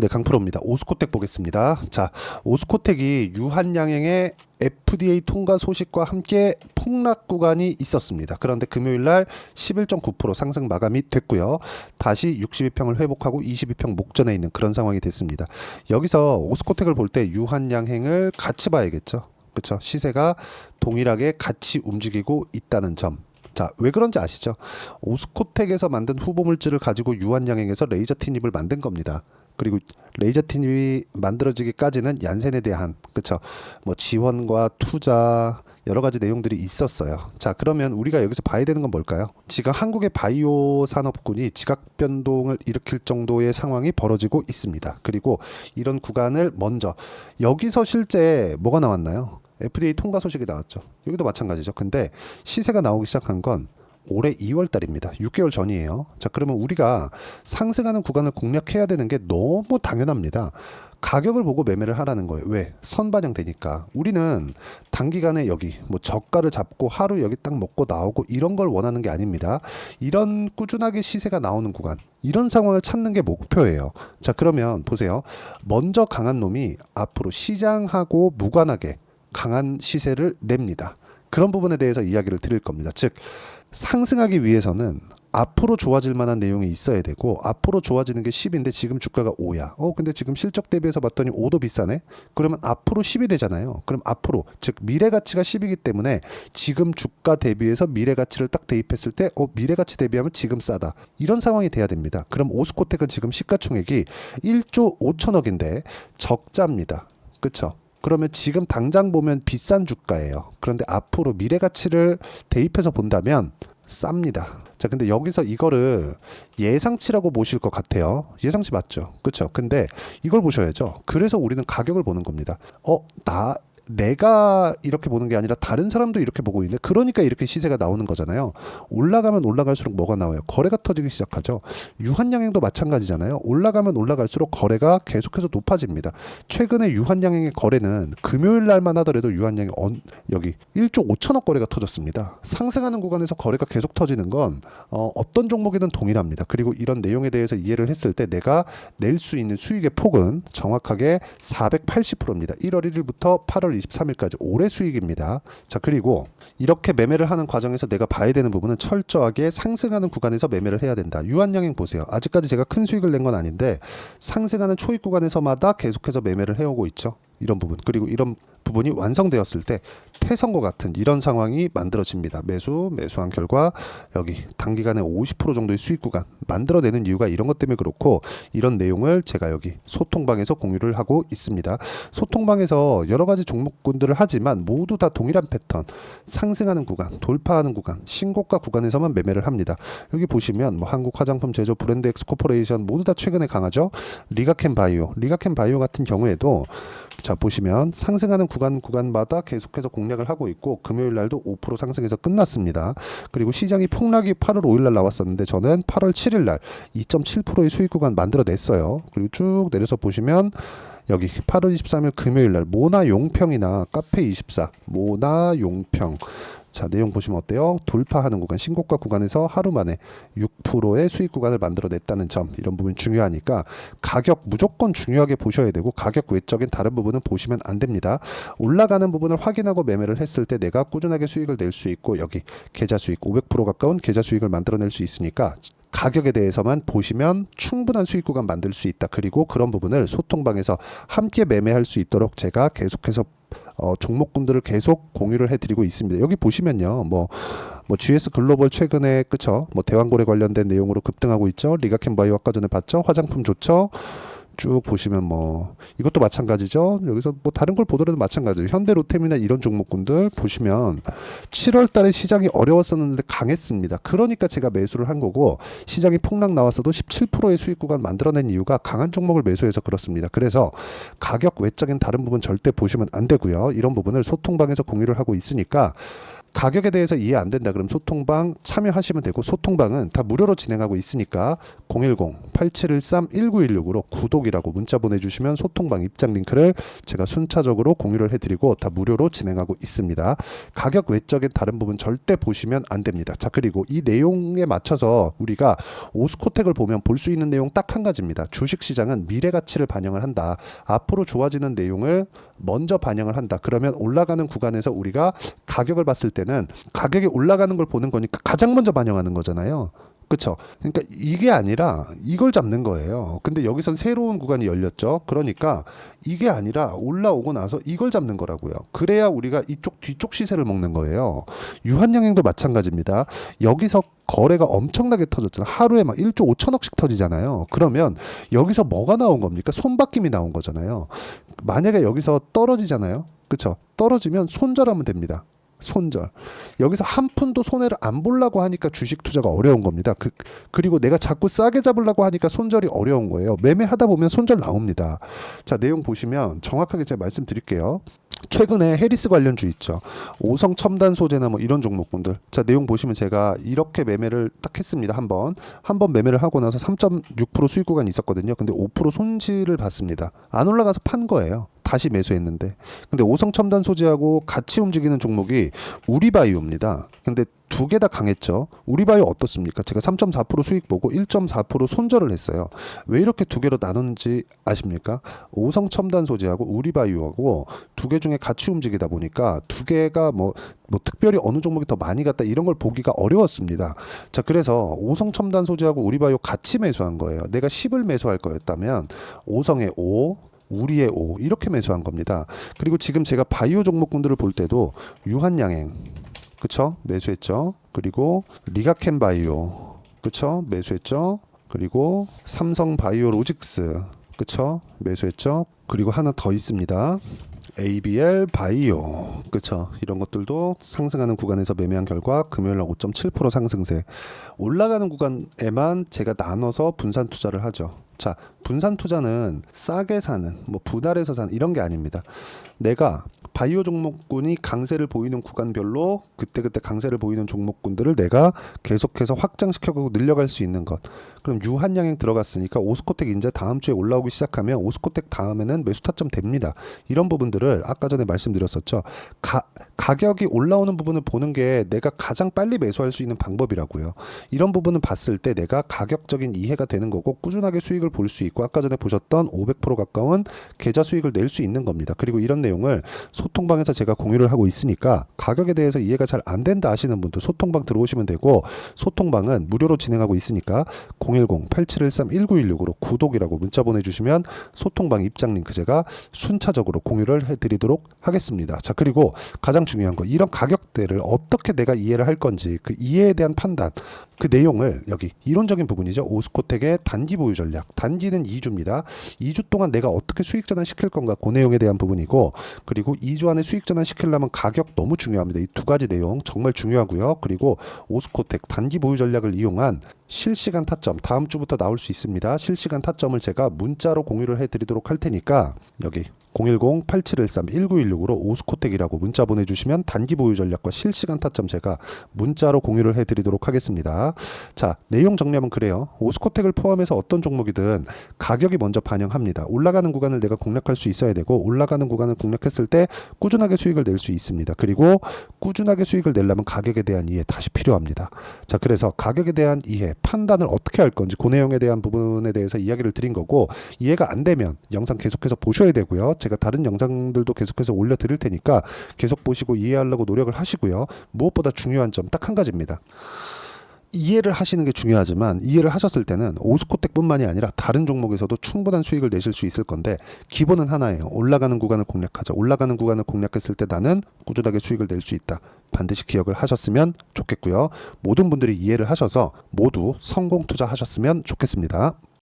네, 강프로입니다. 오스코텍 보겠습니다. 자, 오스코텍이 유한양행의 FDA 통과 소식과 함께 폭락 구간이 있었습니다. 그런데 금요일 날 11.9% 상승 마감이 됐고요. 다시 62평을 회복하고 22평 목전에 있는 그런 상황이 됐습니다. 여기서 오스코텍을 볼 때 유한양행을 같이 봐야겠죠. 그렇죠. 시세가 동일하게 같이 움직이고 있다는 점. 자, 왜 그런지 아시죠? 오스코텍에서 만든 후보 물질을 가지고 유한양행에서 레이저 티닙을 만든 겁니다. 그리고 레이저 티닙이 만들어지기까지는 얀센에 대한 그쵸 뭐 지원과 투자 여러 가지 내용들이 있었어요. 자 그러면 우리가 여기서 봐야 되는 건 뭘까요? 지금 한국의 바이오 산업군이 지각 변동을 일으킬 정도의 상황이 벌어지고 있습니다. 그리고 이런 구간을 먼저 여기서 실제 뭐가 나왔나요? FDA 통과 소식이 나왔죠. 여기도 마찬가지죠. 근데 시세가 나오기 시작한 건 올해 2월 달입니다. 6개월 전이에요. 자, 그러면 우리가 상승하는 구간을 공략해야 되는 게 너무 당연합니다. 가격을 보고 매매를 하라는 거예요. 왜? 선반영되니까. 우리는 단기간에 여기 뭐 저가를 잡고 하루 여기 딱 먹고 나오고 이런 걸 원하는 게 아닙니다. 이런 꾸준하게 시세가 나오는 구간. 이런 상황을 찾는 게 목표예요. 자, 그러면 보세요. 먼저 강한 놈이 앞으로 시장하고 무관하게 강한 시세를 냅니다. 그런 부분에 대해서 이야기를 드릴 겁니다. 즉 상승하기 위해서는 앞으로 좋아질 만한 내용이 있어야 되고 앞으로 좋아지는 게 10인데 지금 주가가 5야. 어 근데 지금 실적 대비해서 봤더니 5도 비싸네. 그러면 앞으로 10이 되잖아요. 그럼 앞으로 즉 미래 가치가 10이기 때문에 지금 주가 대비해서 미래 가치를 딱 대입했을 때 어 미래 가치 대비하면 지금 싸다. 이런 상황이 돼야 됩니다. 그럼 오스코텍은 지금 시가총액이 1조 5천억인데 적자입니다. 그렇죠? 그러면 지금 당장 보면 비싼 주가예요. 그런데 앞으로 미래 가치를 대입해서 본다면 쌉니다. 자, 근데 여기서 이거를 예상치라고 보실 것 같아요. 예상치 맞죠? 그렇죠? 근데 이걸 보셔야죠. 그래서 우리는 가격을 보는 겁니다. 어, 나 내가 이렇게 보는 게 아니라 다른 사람도 이렇게 보고 있는데 그러니까 이렇게 시세가 나오는 거잖아요. 올라가면 올라갈수록 뭐가 나와요? 거래가 터지기 시작하죠. 유한양행도 마찬가지잖아요. 올라가면 올라갈수록 거래가 계속해서 높아집니다. 최근에 유한양행의 거래는 금요일 날만 하더라도 유한양행 언, 여기 1조 5천억 거래가 터졌습니다. 상승하는 구간에서 거래가 계속 터지는 건 어, 어떤 종목이든 동일합니다. 그리고 이런 내용에 대해서 이해를 했을 때 내가 낼 수 있는 수익의 폭은 정확하게 480%입니다. 1월 1일부터 8월 23일까지 올해 수익입니다. 자, 그리고 이렇게 매매를 하는 과정에서 내가 봐야 되는 부분은 철저하게 상승하는 구간에서 매매를 해야 된다. 유한양행 보세요. 아직까지 제가 큰 수익을 낸 건 아닌데 상승하는 초입 구간에서마다 계속해서 매매를 해오고 있죠. 이런 부분 그리고 이런 부분이 완성되었을 때 태성과 같은 이런 상황이 만들어집니다. 매수 매수한 결과 여기 단기간에 50% 정도의 수익 구간 만들어내는 이유가 이런 것 때문에 그렇고 이런 내용을 제가 여기 소통방에서 공유를 하고 있습니다. 소통방에서 여러 가지 종목군들을 하지만 모두 다 동일한 패턴 상승하는 구간 돌파하는 구간 신고가 구간에서만 매매를 합니다. 여기 보시면 뭐 한국 화장품 제조 브랜드 엑스코퍼레이션 모두 다 최근에 강하죠. 리가켄 바이오 리가켄 바이오 같은 경우에도 자 보시면 상승하는 구간 구간마다 계속해서 공략을 하고 있고 금요일 날도 5% 상승해서 끝났습니다. 그리고 시장이 폭락이 8월 5일 날 나왔었는데 저는 8월 7일 날 2.7%의 수익 구간 만들어냈어요. 그리고 쭉 내려서 보시면 여기 8월 23일 금요일 날 모나 용평이나 카페 24 모나 용평 자 내용 보시면 어때요? 돌파하는 구간 신고가 구간에서 하루 만에 6%의 수익 구간을 만들어냈다는 점 이런 부분 중요하니까 가격 무조건 중요하게 보셔야 되고 가격 외적인 다른 부분은 보시면 안 됩니다. 올라가는 부분을 확인하고 매매를 했을 때 내가 꾸준하게 수익을 낼 수 있고 여기 계좌 수익 500% 가까운 계좌 수익을 만들어낼 수 있으니까 가격에 대해서만 보시면 충분한 수익 구간 만들 수 있다. 그리고 그런 부분을 소통방에서 함께 매매할 수 있도록 제가 계속해서 어, 종목군들을 계속 공유를 해드리고 있습니다. 여기 보시면요, 뭐, 뭐 GS 글로벌 최근에 그쵸, 뭐 대왕고래 관련된 내용으로 급등하고 있죠. 리가켄 바이오 아까 전에 봤죠. 화장품 좋죠. 쭉 보시면 뭐 이것도 마찬가지죠. 여기서 뭐 다른 걸 보더라도 마찬가지죠. 현대 로템이나 이런 종목군들 보시면 7월 달에 시장이 어려웠었는데 강했습니다. 그러니까 제가 매수를 한 거고 시장이 폭락 나왔어도 17%의 수익 구간 만들어낸 이유가 강한 종목을 매수해서 그렇습니다. 그래서 가격 외적인 다른 부분 절대 보시면 안 되고요. 이런 부분을 소통방에서 공유를 하고 있으니까 가격에 대해서 이해 안 된다 그럼 소통방 참여하시면 되고 소통방은 다 무료로 진행하고 있으니까 010-8713-1916으로 구독이라고 문자 보내주시면 소통방 입장 링크를 제가 순차적으로 공유를 해드리고 다 무료로 진행하고 있습니다. 가격 외적인 다른 부분 절대 보시면 안 됩니다. 자 그리고 이 내용에 맞춰서 우리가 오스코텍을 보면 볼 수 있는 내용 딱 한 가지입니다. 주식시장은 미래 가치를 반영을 한다. 앞으로 좋아지는 내용을 먼저 반영을 한다. 그러면 올라가는 구간에서 우리가 가격을 봤을 때는 가격이 올라가는 걸 보는 거니까 가장 먼저 반영하는 거잖아요. 그렇죠. 그러니까 이게 아니라 이걸 잡는 거예요. 근데 여기선 새로운 구간이 열렸죠. 그러니까 이게 아니라 올라오고 나서 이걸 잡는 거라고요. 그래야 우리가 이쪽 뒤쪽 시세를 먹는 거예요. 유한양행도 마찬가지입니다. 여기서 거래가 엄청나게 터졌잖아요. 하루에 막 1조 5천억씩 터지잖아요. 그러면 여기서 뭐가 나온 겁니까? 손바뀜이 나온 거잖아요. 만약에 여기서 떨어지잖아요. 그렇죠? 떨어지면 손절하면 됩니다. 손절. 여기서 한 푼도 손해를 안 보려고 하니까 주식 투자가 어려운 겁니다. 그, 그리고 내가 자꾸 싸게 잡으려고 하니까 손절이 어려운 거예요. 매매하다 보면 손절 나옵니다. 자, 내용 보시면 정확하게 제가 말씀드릴게요. 최근에 해리스 관련주 있죠. 오성 첨단 소재나 뭐 이런 종목군들. 자, 내용 보시면 제가 이렇게 매매를 딱 했습니다. 한 번. 한 번 매매를 하고 나서 3.6% 수익 구간이 있었거든요. 근데 5% 손실을 봤습니다. 안 올라가서 판 거예요. 다시 매수했는데. 근데 오성 첨단 소재하고 같이 움직이는 종목이 우리바이오입니다. 근데 두 개 다 강했죠. 우리바이오 어떻습니까? 제가 3.4% 수익 보고 1.4% 손절을 했어요. 왜 이렇게 두 개로 나누는지 아십니까? 오성 첨단 소재하고 우리바이오하고 두 개 중에 같이 움직이다 보니까 두 개가 뭐, 뭐 특별히 어느 종목이 더 많이 갔다 이런 걸 보기가 어려웠습니다. 자, 그래서 오성 첨단 소재하고 우리바이오 같이 매수한 거예요. 내가 10을 매수할 거였다면 오성의 5, 우리의 5 이렇게 매수한 겁니다. 그리고 지금 제가 바이오 종목군들을 볼 때도 유한양행 그쵸 매수했죠. 그리고 리가켄 바이오 그쵸 매수했죠. 그리고 삼성 바이오 로직스 그쵸 매수했죠. 그리고 하나 더 있습니다. ABL 바이오 그쵸 이런 것들도 상승하는 구간에서 매매한 결과 금요일 날 5.7% 상승세 올라가는 구간에만 제가 나눠서 분산 투자를 하죠. 자, 분산 투자는 싸게 사는, 뭐 분할해서 사는 이런 게 아닙니다. 내가 바이오 종목군이 강세를 보이는 구간별로 그때그때 강세를 보이는 종목군들을 내가 계속해서 확장시켜가고 늘려갈 수 있는 것. 그럼 유한양행 들어갔으니까 오스코텍 이제 다음 주에 올라오기 시작하면 오스코텍 다음에는 매수 타점 됩니다. 이런 부분들을 아까 전에 말씀드렸었죠. 가, 가격이 올라오는 부분을 보는 게 내가 가장 빨리 매수할 수 있는 방법이라고요. 이런 부분을 봤을 때 내가 가격적인 이해가 되는 거고 꾸준하게 수익을 볼 수 있고 아까 전에 보셨던 500% 가까운 계좌 수익을 낼 수 있는 겁니다. 그리고 이런 내용을 소통방에서 제가 공유를 하고 있으니까 가격에 대해서 이해가 잘 안 된다 하시는 분들 소통방 들어오시면 되고 소통방은 무료로 진행하고 있으니까 010-8713-1916으로 구독이라고 문자 보내주시면 소통방 입장 링크 제가 순차적으로 공유를 해드리도록 하겠습니다. 자 그리고 가장 중요한 거 이런 가격대를 어떻게 내가 이해를 할 건지 그 이해에 대한 판단 그 내용을 여기 이론적인 부분이죠. 오스코텍의 단기 보유 전략. 단기는 2주입니다. 2주 동안 내가 어떻게 수익 전환 시킬 건가 그 내용에 대한 부분이고 그리고 2주 안에 수익 전환 시키려면 가격 너무 중요합니다. 이 두 가지 내용 정말 중요하고요. 그리고 오스코텍 단기 보유 전략을 이용한 실시간 타점 다음 주부터 나올 수 있습니다. 실시간 타점을 제가 문자로 공유를 해드리도록 할 테니까 여기 010-8713-1916으로 오스코텍이라고 문자 보내주시면 단기 보유 전략과 실시간 타점 제가 문자로 공유를 해드리도록 하겠습니다. 자 내용 정리하면 그래요. 오스코텍을 포함해서 어떤 종목이든 가격이 먼저 반영합니다. 올라가는 구간을 내가 공략할 수 있어야 되고 올라가는 구간을 공략했을 때 꾸준하게 수익을 낼 수 있습니다. 그리고 꾸준하게 수익을 내려면 가격에 대한 이해 다시 필요합니다. 자 그래서 가격에 대한 이해 판단을 어떻게 할 건지 그 내용에 대한 부분에 대해서 이야기를 드린 거고 이해가 안 되면 영상 계속해서 보셔야 되고요. 제가 다른 영상들도 계속해서 올려드릴 테니까 계속 보시고 이해하려고 노력을 하시고요. 무엇보다 중요한 점 딱 한 가지입니다. 이해를 하시는 게 중요하지만 이해를 하셨을 때는 오스코텍뿐만이 아니라 다른 종목에서도 충분한 수익을 내실 수 있을 건데 기본은 하나예요. 올라가는 구간을 공략하자. 올라가는 구간을 공략했을 때 나는 꾸준하게 수익을 낼 수 있다. 반드시 기억을 하셨으면 좋겠고요. 모든 분들이 이해를 하셔서 모두 성공 투자하셨으면 좋겠습니다.